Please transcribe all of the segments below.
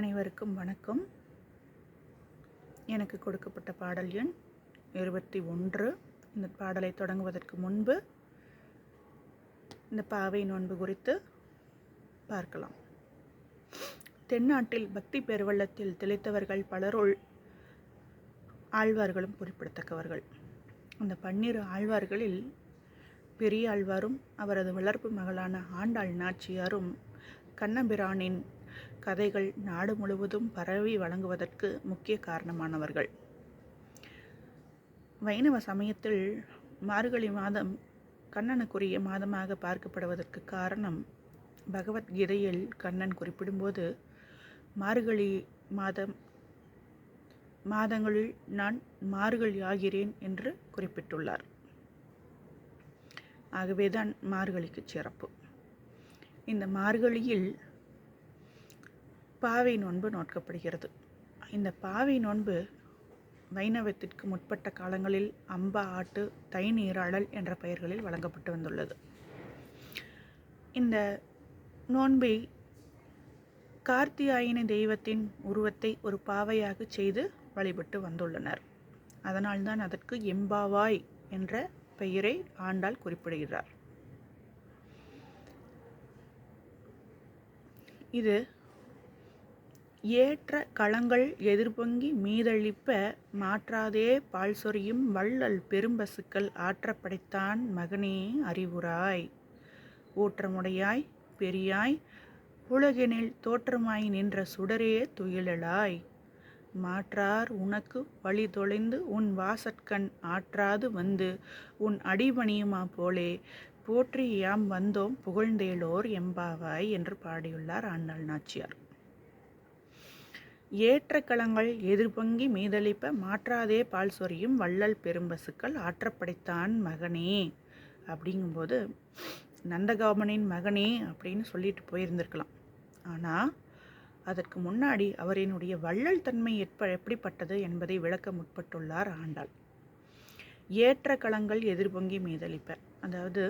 அனைவருக்கும் வணக்கம். எனக்கு கொடுக்கப்பட்ட பாடல் எண் இருபத்தி ஒன்று. இந்த பாடலை தொடங்குவதற்கு முன்பு இந்த பாவை நோன்பு குறித்து பார்க்கலாம். தென்னாட்டில் பக்தி பெருவள்ளத்தில் திளைத்தவர்கள் பலருள் ஆழ்வார்களும் குறிப்பிடத்தக்கவர்கள். அந்த பன்னிரு ஆழ்வார்களில் பெரிய ஆழ்வாரும் அவரது வளர்ப்பு மகளான ஆண்டாள் நாச்சியாரும் கண்ணபிரானின் கதைகள் நாடு முழுவதும் பரவி வழங்குவதற்கு முக்கிய காரணமானவர்கள். வைணவ சமயத்தில் மார்கழி மாதம் கண்ணனுக்குரிய மாதமாக பார்க்கப்படுவதற்கு காரணம் பகவத்கீதையில் கண்ணன் குறிப்பிடும்போது மார்கழி மாதம் மாதங்களில் நான் மார்கழி ஆகிறேன் என்று குறிப்பிட்டுள்ளார். ஆகவேதான் மார்கழிக்கு சிறப்பு. இந்த மார்கழியில் பாவை நோன்பு நோக்கப்படுகிறது. இந்த பாவை நோன்பு வைணவத்திற்கு முற்பட்ட காலங்களில் அம்பா ஆட்டு தை நீராடல் என்ற பெயர்களில் வழங்கப்பட்டு வந்துள்ளது. இந்த நோன்பை கார்த்தியாயினி தெய்வத்தின் உருவத்தை ஒரு பாவையாக செய்து வழிபட்டு வந்துள்ளனர். அதனால்தான் அதற்கு எம்பாவாய் என்ற பெயரை ஆண்டாள் குறிப்பிடுகிறார். இது ஏற்ற களங்கள் எதிர்பொங்கி மீதழிப்ப மாற்றாதே பால் சொரியும் வள்ளல் பெரும்பசுக்கள் ஆற்றப்படைத்தான் மகனே அறிவுராய். ஊற்றமுடையாய் பெரியாய் உலகினில் தோற்றமாய் நின்ற சுடரே துயிலலாய் மாற்றார் உனக்கு வழி தொலைந்து உன் வாசற்கண் ஆற்றாது வந்து உன் அடிபணியுமா போலே போற்றி யாம் வந்தோம் புகழ்ந்தேலோர் எம்பாவாய் என்று பாடியுள்ளார் ஆண்டாள் நாச்சியார். ஏற்ற களங்கள் எதிர்பொங்கி மீதளிப்ப மாற்றாதே பால் சொரியும் வள்ளல் பெரும்பசுக்கள் ஆற்றப்படைத்தான் மகனே. அப்படிங்கும்போது நந்தகாமனின் மகனே அப்படின்னு சொல்லிட்டு போயிருந்திருக்கலாம். ஆனால் அதற்கு முன்னாடி அவரினுடைய வள்ளல் தன்மை எப்ப எப்படிப்பட்டது என்பதை விளக்க முற்பட்டுள்ளார் ஆண்டாள். ஏற்ற களங்கள் எதிர்பொங்கி மீதளிப்ப அதாவது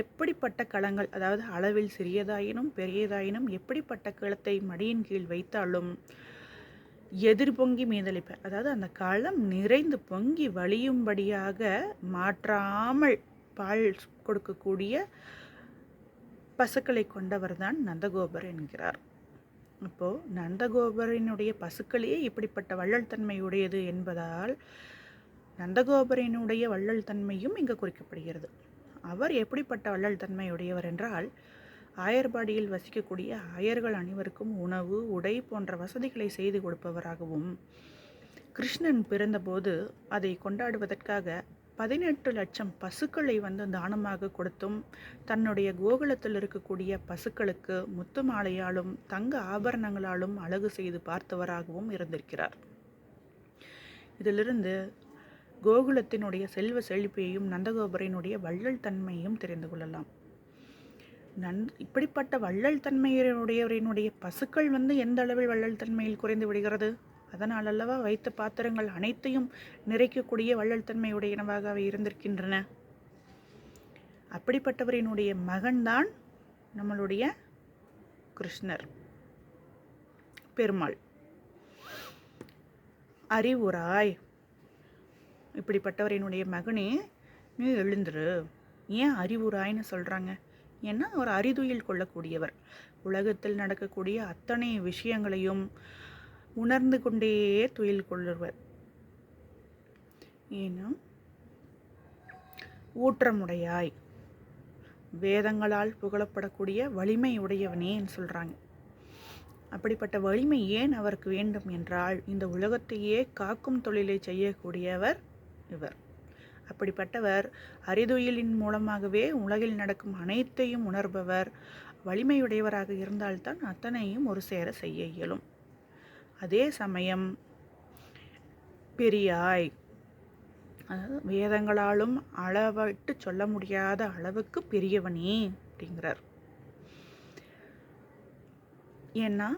எப்படிப்பட்ட களங்கள் அதாவது அளவில் சிறியதாயினும் பெரியதாயினும் எப்படிப்பட்ட களத்தை மடியின் கீழ் வைத்தாலும் எதிர் பொங்கி மீதளிப்பேன். அதாவது அந்த களம் நிறைந்து பொங்கி வழியும்படியாக மாற்றாமல் பால் கொடுக்கக்கூடிய பசுக்களை கொண்டவர்தான் நந்தகோபர் என்கிறார். அப்போது நந்தகோபரனுடைய பசுக்களே இப்படிப்பட்ட வள்ளல் தன்மையுடையது என்பதால் நந்தகோபரனுடைய வள்ளல் தன்மையும் இங்கு குறிக்கப்படுகிறது. அவர் எப்படிப்பட்ட வள்ளல் தன்மையுடையவர் என்றால் ஆயர்பாடியில் வசிக்கக்கூடிய ஆயர்கள் அனைவருக்கும் உணவு உடை போன்ற வசதிகளை செய்து கொடுப்பவராகவும் கிருஷ்ணன் பிறந்தபோது அதை கொண்டாடுவதற்காக பதினெட்டு லட்சம் பசுக்களை வந்து தானமாக கொடுத்தும் தன்னுடைய கோகுலத்தில் இருக்கக்கூடிய பசுக்களுக்கு முத்து மாலையாலும் தங்க ஆபரணங்களாலும் அழகு செய்து பார்த்தவராகவும் இருந்திருக்கிறார். இதிலிருந்து கோகுலத்தினுடைய செல்வ செழிப்பையும் நந்தகோபுரினுடைய வள்ளல் தன்மையும் தெரிந்து கொள்ளலாம். நன் இப்படிப்பட்ட வள்ளல் தன்மையுடையவரினுடைய பசுக்கள் வந்து எந்த அளவில் வள்ளல் தன்மையில் குறைந்து விடுகிறது? அதனால் அல்லவா வைத்த பாத்திரங்கள் அனைத்தையும் நிறைக்கக்கூடிய வள்ளல் தன்மையுடையனவாக அவை இருந்திருக்கின்றன. அப்படிப்பட்டவரினுடைய மகன்தான் நம்மளுடைய கிருஷ்ணர். பெருமாள். அறிவுராய். இப்படிப்பட்டவரினுடைய மகனே நீ எழுந்துரு. ஏன் அறிவுராய்னு சொல்கிறாங்க ஏன்னா அவர் அறிதுயில் கொள்ளக்கூடியவர். உலகத்தில் நடக்கக்கூடிய அத்தனை விஷயங்களையும் உணர்ந்து கொண்டே துயில் கொள்ளுவர். ஏன்னா ஊற்றமுடையாய். வேதங்களால் புகழப்படக்கூடிய வலிமை உடையவனேன்னு சொல்கிறாங்க அப்படிப்பட்ட வலிமை ஏன் அவருக்கு வேண்டும் என்றால் இந்த உலகத்தையே காக்கும் தொழிலை செய்யக்கூடியவர் இவர். அப்படிப்பட்டவர் அறிதுயிலின் மூலமாகவே உலகில் நடக்கும் அனைத்தையும் உணர்பவர். வலிமையுடையவராக இருந்தால்தான் அத்தனையும் ஒரு சேர செய்ய இயலும். அதே சமயம் பெரியாய் அதாவது வேதங்களாலும் அளவிட்டு சொல்ல முடியாத அளவுக்கு பெரியவனே அப்படிங்கிறார். ஏன்னா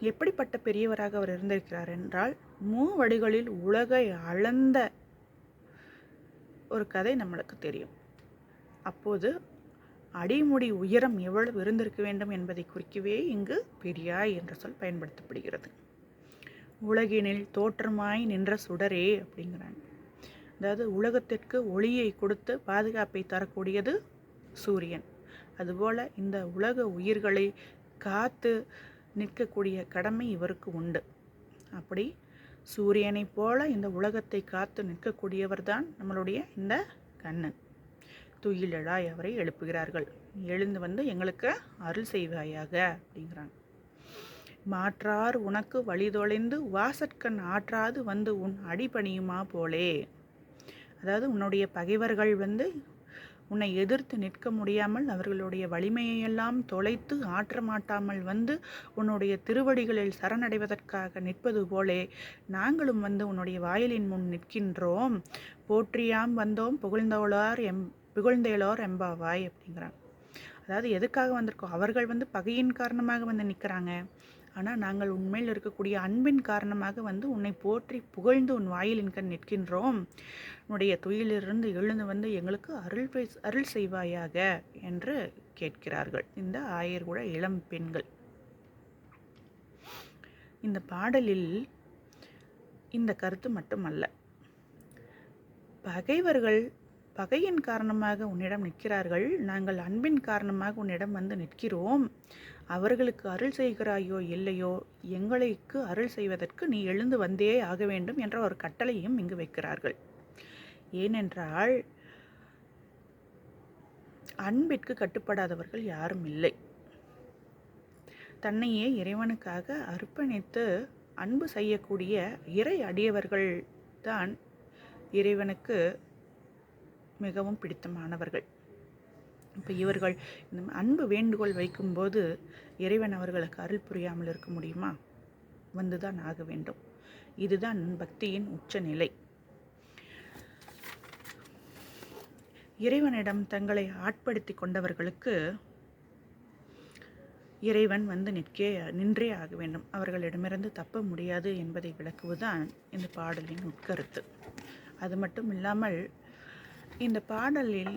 எப்படிப்பட்ட பெரியவராக அவர் இருந்திருக்கிறார் என்றால் மூவடிகளில் உலகை அளந்த ஒரு கதை நம்மளுக்கு தெரியும். அப்போது அடிமுடி உயரம் எவ்வளவு இருந்திருக்க வேண்டும் என்பதை குறிக்கவே இங்கு பெரியாய் என்ற சொல் பயன்படுத்தப்படுகிறது. உலகினில் தோற்றமாய் நின்ற சுடரே அப்படிங்கிறாங்க. அதாவது உலகத்திற்கு ஒளியை கொடுத்து பாதுகாப்பை தரக்கூடியது சூரியன். அதுபோல் இந்த உலக உயிர்களை காத்து நிற்கக்கூடிய கடமை இவருக்கு உண்டு. அப்படி சூரியனைப் போல இந்த உலகத்தை காத்து நிற்கக்கூடியவர் தான் நம்மளுடைய இந்த கண்ணன் துயிலழாய் அவரை எழுப்புகிறார்கள். எழுந்து வந்து எங்களுக்கு அருள் செய்வாயாக அப்படிங்கிறாங்க. மாற்றார் உனக்கு வழிதொலைந்து வாசற்கண் ஆற்றாது வந்து உன் அடிபணியுமா போலே. அதாவது உன்னுடைய பகைவர்கள் வந்து உன்னை எதிர்த்து நிற்க முடியாமல் அவர்களுடைய வலிமையையெல்லாம் தொலைத்து ஆற்ற மாட்டாமல் வந்து உன்னுடைய திருவடிகளில் சரணடைவதற்காக நிற்பது போலே நாங்களும் வந்து உன்னுடைய வாயிலின் முன் நிற்கின்றோம். போற்றியாம் வந்தோம் புகழ்ந்தோளார் எம் புகழ்ந்தேளோர் எம்பாவாய் அப்படிங்கிறாங்க. அதாவது எதுக்காக வந்திருக்கோம்? அவர்கள் வந்து பகையின் காரணமாக வந்து நிற்கிறாங்க. ஆனால் நாங்கள் உண்மையில் இருக்கக்கூடிய அன்பின் காரணமாக வந்து உன்னை போற்றி புகழ்ந்து உன் வாயிலின் கண் நிற்கின்றோம். உன்னுடைய துயிலிருந்து எழுந்து வந்து எங்களுக்கு அருள் அருள் செய்வாயாக என்று கேட்கிறார்கள். இந்த ஆயர்குட இளம் பெண்கள். இந்த பாடலில் இந்த கருத்து மட்டுமல்ல. பகைவர்கள் பகையின் காரணமாக உன்னிடம் நிற்கிறார்கள். நாங்கள் அன்பின் காரணமாக உன்னிடம் வந்து நிற்கிறோம். அவர்களுக்கு அருள் செய்கிறாயோ இல்லையோ எங்களுக்கு அருள் செய்வதற்கு நீ எழுந்து வந்தே ஆக வேண்டும் என்ற ஒரு கட்டளையும் இங்கு வைக்கிறார்கள். ஏனென்றால் அன்பிற்கு கட்டுப்படாதவர்கள் யாரும் இல்லை. தன்னையே இறைவனுக்காக அர்ப்பணித்து அன்பு செய்யக்கூடிய இறை அடியவர்கள் தான் இறைவனுக்கு மிகவும் பிடித்தமானவர்கள். இப்போ இவர்கள் இந்த அன்பு வேண்டுகோள் வைக்கும்போது இறைவன் அவர்களுக்கு அருள் புரியாமல் இருக்க முடியுமா? வந்துதான் ஆக வேண்டும். இதுதான் பக்தியின் உச்சநிலை. இறைவனிடம் தங்களை ஆட்படுத்தி கொண்டவர்களுக்கு இறைவன் வந்து நிற்கே நின்றே ஆக வேண்டும். அவர்களிடமிருந்து தப்ப முடியாது என்பதை விளக்குவதுதான் இந்த பாடலின் உட்கருத்து. அது மட்டும் இல்லாமல் இந்த பாடலில்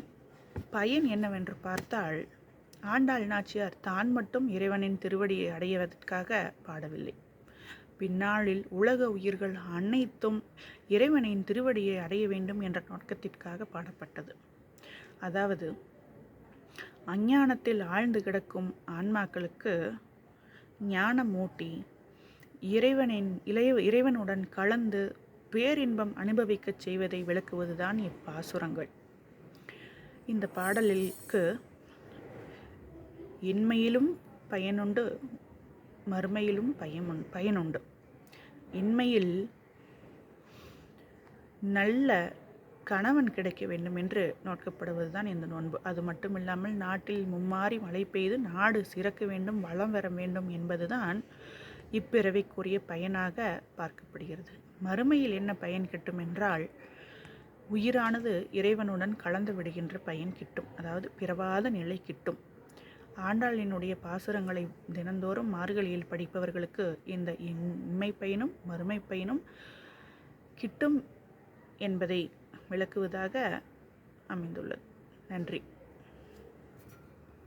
பயன் என்னவென்று பார்த்தால் ஆண்டாள் நாச்சியார் தான் மட்டும் இறைவனின் திருவடியை அடைவதற்காக பாடவில்லை. பின்னாளில் உலக உயிர்கள் அனைத்தும் இறைவனின் திருவடியை அடைய வேண்டும் என்ற நோக்கத்திற்காக பாடப்பட்டது. அதாவது அஞ்ஞானத்தில் ஆழ்ந்து கிடக்கும் ஆன்மாக்களுக்கு ஞானம் மூட்டி இறைவனின் இளைய இறைவனுடன் கலந்து பேரின்பம் அனுபவிக்கச் செய்வதை விளக்குவதுதான் இப்பாசுரங்கள். இந்த பாடலுக்கு இன்மையிலும் பயனுண்டு மறுமையிலும் பயமுன் பயனுண்டு. இன்மையில் நல்ல கணவன் கிடைக்க வேண்டும் என்று நோக்கப்படுவது தான் இந்த நோன்பு. அது மட்டுமில்லாமல் நாட்டில் மும்மாறி மழை பெய்து நாடு சிறக்க வேண்டும் வளம் வர வேண்டும் என்பதுதான் இப்பிறவிக்குரிய பயனாக பார்க்கப்படுகிறது. மறுமையில் என்ன பயன் கிட்டும் என்றால் உயிரானது இறைவனுடன் கலந்து விடுகின்ற பயன் கிட்டும். அதாவது பிறவாத நிலை கிட்டும். ஆண்டாளினுடைய பாசுரங்களை தினந்தோறும் மார்கழியில் படிப்பவர்களுக்கு இந்த இம்மை பயனும் மறுமை பயனும் கிட்டும் என்பதை விளக்குவதாக அமைந்துள்ளது. நன்றி.